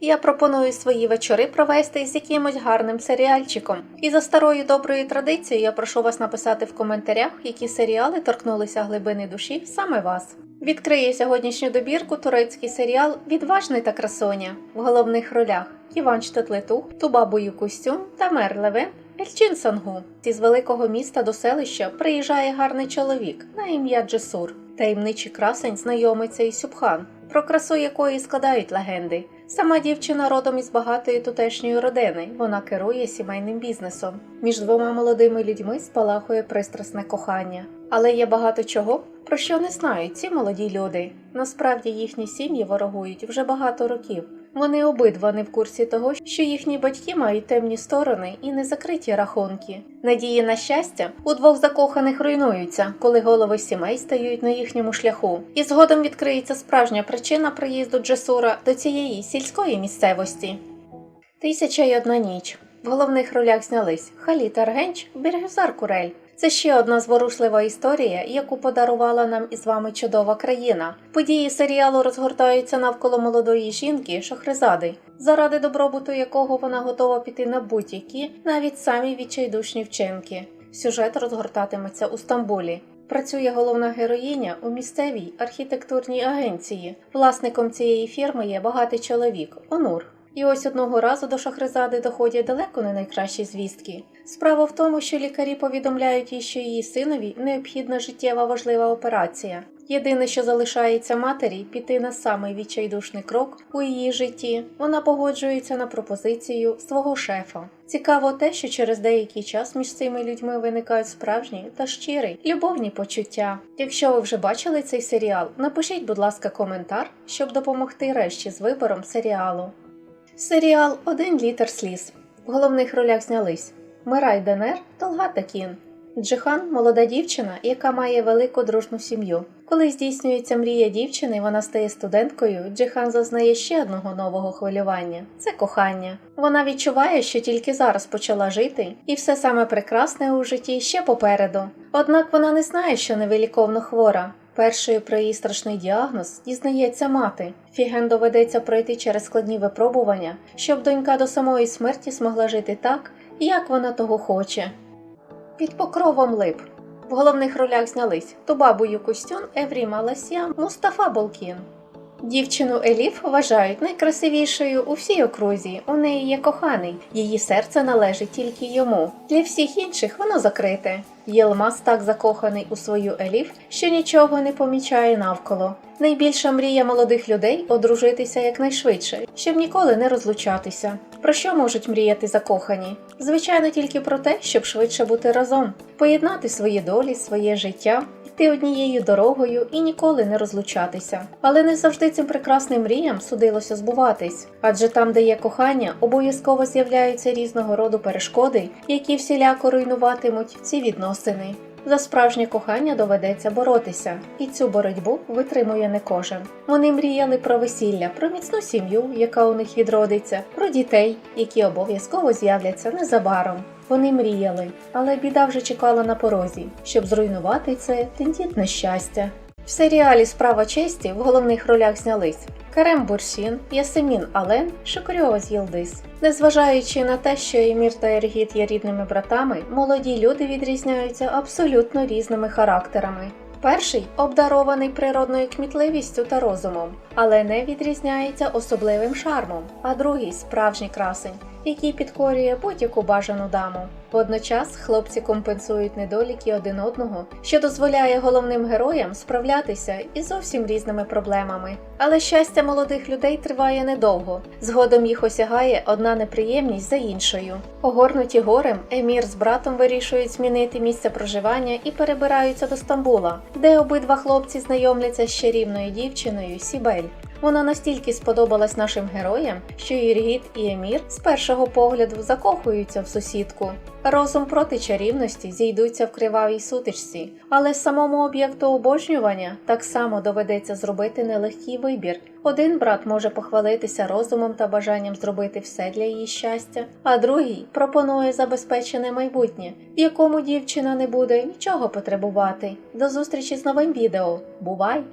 Я пропоную свої вечори провести з якимось гарним серіальчиком. І за старою доброю традицією я прошу вас написати в коментарях, які серіали торкнулися глибини душі саме вас. Відкриє сьогоднішню добірку турецький серіал Відважний та красоня в головних ролях Іван Штетлетух, Тубабою Костюм та Мер Левен Ельчин Сангу. Із великого міста до селища приїжджає гарний чоловік на ім'я Джесур. Таємничий красень знайомиться із Сюбхан, про красу якої складають легенди. Сама дівчина родом із багатої тутешньої родини. Вона керує сімейним бізнесом. Між двома молодими людьми спалахує пристрасне кохання. Але є багато чого, про що не знають ці молоді люди. Насправді їхні сім'ї ворогують вже багато років. Вони обидва не в курсі того, що їхні батьки мають темні сторони і незакриті рахунки. Надії на щастя у двох закоханих руйнуються, коли голови сімей стають на їхньому шляху. І згодом відкриється справжня причина приїзду Джесура до цієї сільської місцевості. Тисяча й одна ніч. В головних ролях знялись Халіт Аргенч, Біргюзар Курель. Це ще одна зворушлива історія, яку подарувала нам із вами чудова країна. Події серіалу розгортаються навколо молодої жінки Шахризади, заради добробуту якого вона готова піти на будь-які, навіть самі відчайдушні вчинки. Сюжет розгортатиметься у Стамбулі. Працює головна героїня у місцевій архітектурній агенції. Власником цієї фірми є багатий чоловік Онур. І ось одного разу до Шахризади доходять далеко не найкращі звістки. Справа в тому, що лікарі повідомляють їй, що її синові необхідна життєва важлива операція. Єдине, що залишається матері, піти на самий відчайдушний крок у її житті. Вона погоджується на пропозицію свого шефа. Цікаво те, що через деякий час між цими людьми виникають справжні та щирі любовні почуття. Якщо ви вже бачили цей серіал, напишіть, будь ласка, коментар, щоб допомогти решті з вибором серіалу. Серіал Один літр сліз. В головних ролях знялись Мирай Денер, Толгата Кін. Джихан молода дівчина, яка має велику дружну сім'ю. Коли здійснюється мрія дівчини, вона стає студенткою. Джихан зазнає ще одного нового хвилювання це кохання. Вона відчуває, що тільки зараз почала жити, і все саме прекрасне у житті ще попереду. Однак вона не знає, що невиліковно хвора. Першою про її страшний діагноз дізнається мати. Фіген доведеться пройти через складні випробування, щоб донька до самої смерті змогла жити так, як вона того хоче. Під покровом лип. В головних ролях знялись Тубабу Юкустюн, Еврі Маласія, Мустафа Болкін. Дівчину Еліф вважають найкрасивішою у всій окрузі. У неї є коханий, її серце належить тільки йому. Для всіх інших воно закрите. Єлмаз так закоханий у свою Еліф, що нічого не помічає навколо. Найбільша мрія молодих людей одружитися якнайшвидше, щоб ніколи не розлучатися. Про що можуть мріяти закохані? Звичайно, тільки про те, щоб швидше бути разом, поєднати свої долі, своє життя, йти однією дорогою і ніколи не розлучатися. Але не завжди цим прекрасним мріям судилося збуватись, адже там, де є кохання, обов'язково з'являються різного роду перешкоди, які всіляко руйнуватимуть ці відносини. За справжнє кохання доведеться боротися, і цю боротьбу витримує не кожен. Вони мріяли про весілля, про міцну сім'ю, яка у них відродиться, про дітей, які обов'язково з'являться незабаром. Вони мріяли, але біда вже чекала на порозі, щоб зруйнувати це тендітне щастя. В серіалі Справа честі в головних ролях знялись Карем Бурсін, Ясемін Ален, Шукрьоз Єлдис. Незважаючи на те, що Емір та Ергіт є рідними братами, молоді люди відрізняються абсолютно різними характерами. Перший обдарований природною кмітливістю та розумом, але не відрізняється особливим шармом, а другий справжній красень, який підкорює будь-яку бажану даму. Водночас хлопці компенсують недоліки один одного, що дозволяє головним героям справлятися із зовсім різними проблемами. Але щастя молодих людей триває недовго. Згодом їх осягає одна неприємність за іншою. Огорнуті горем, Емір з братом вирішують змінити місце проживання і перебираються до Стамбула, де обидва хлопці знайомляться з чарівною дівчиною Сібель. Вона настільки сподобалась нашим героям, що Іргіт і Емір з першого погляду закохуються в сусідку. Розум проти чарівності зійдуться в кривавій сутичці, але самому об'єкту обожнювання так само доведеться зробити нелегкий вибір. Один брат може похвалитися розумом та бажанням зробити все для її щастя, а другий пропонує забезпечене майбутнє, в якому дівчина не буде нічого потребувати. До зустрічі з новим відео. Бувай!